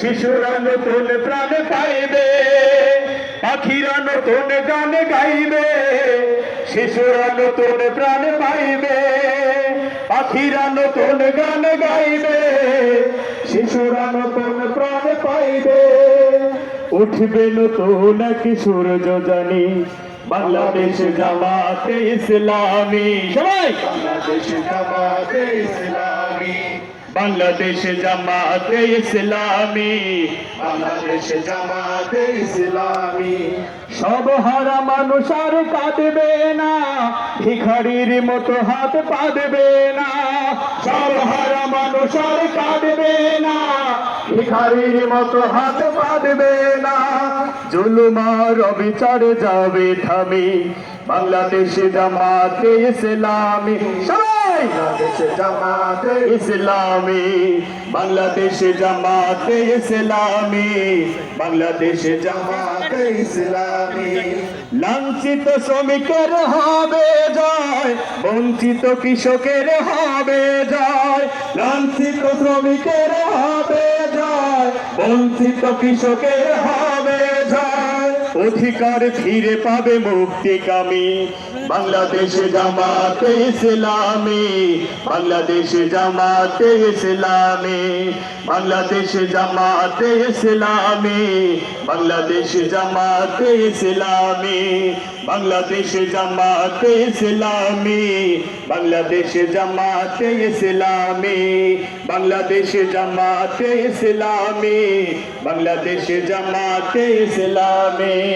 শিশুরা নতুন প্রাণ পাইবে পাখিরা নতুন গান গাইবে শিশুরা নতুন প্রাণ পাইবে পাখিরা নতুন গান গাইবে শিশুরা নতুন প্রাণ পাইবে। উঠবে নতুন এক সূর্য জানি বাংলাদেশ জামাতে ইসলামী। সবাই! বাংলাদেশ জামাতে ইসলামী। বাংলাদেশ জামাতে ইসলামী। বাংলাদেশ জামাতে ইসলামী। সব হারা মানুষ আর কাঁদবে না, ভিখারির মতো হাত পাদবে না। সব হারা মানুষ আর কাঁদবে না, ভিখারির মতো হাত পাদবে না। জুলুমার অবিচার যাবে থামি বাংলাদেশ জামাতে ইসলামী। সবাই বাংলাদেশ জামাতে ইসলামী, বাংলাদেশ জামাতে ইসলামী, বাংলাদেশ জামাতে ইসলামী। লাঞ্ছিত শ্রমিকের হবে জয়, বঞ্চিত কৃষকের হবে জয়, লাঞ্ছিত শ্রমিকের হবে জয়, বঞ্চিত কৃষকের হবে অধিকার ফিরে পাবে মুক্তিকামী। বাংলাদেশ জামাতে ইসলামী, বাংলাদেশ জামাতে ইসলামী, বাংলাদেশ জামাতে ইসলামী, বাংলাদেশ জামাতে ইসলামী, বাংলাদেশ জামাতে ইসলামী, বাংলাদেশ জামাতে ইসলামী, বাংলাদেশ জামাতে ইসলামী, বাংলাদেশ জামাতে ইসলামী।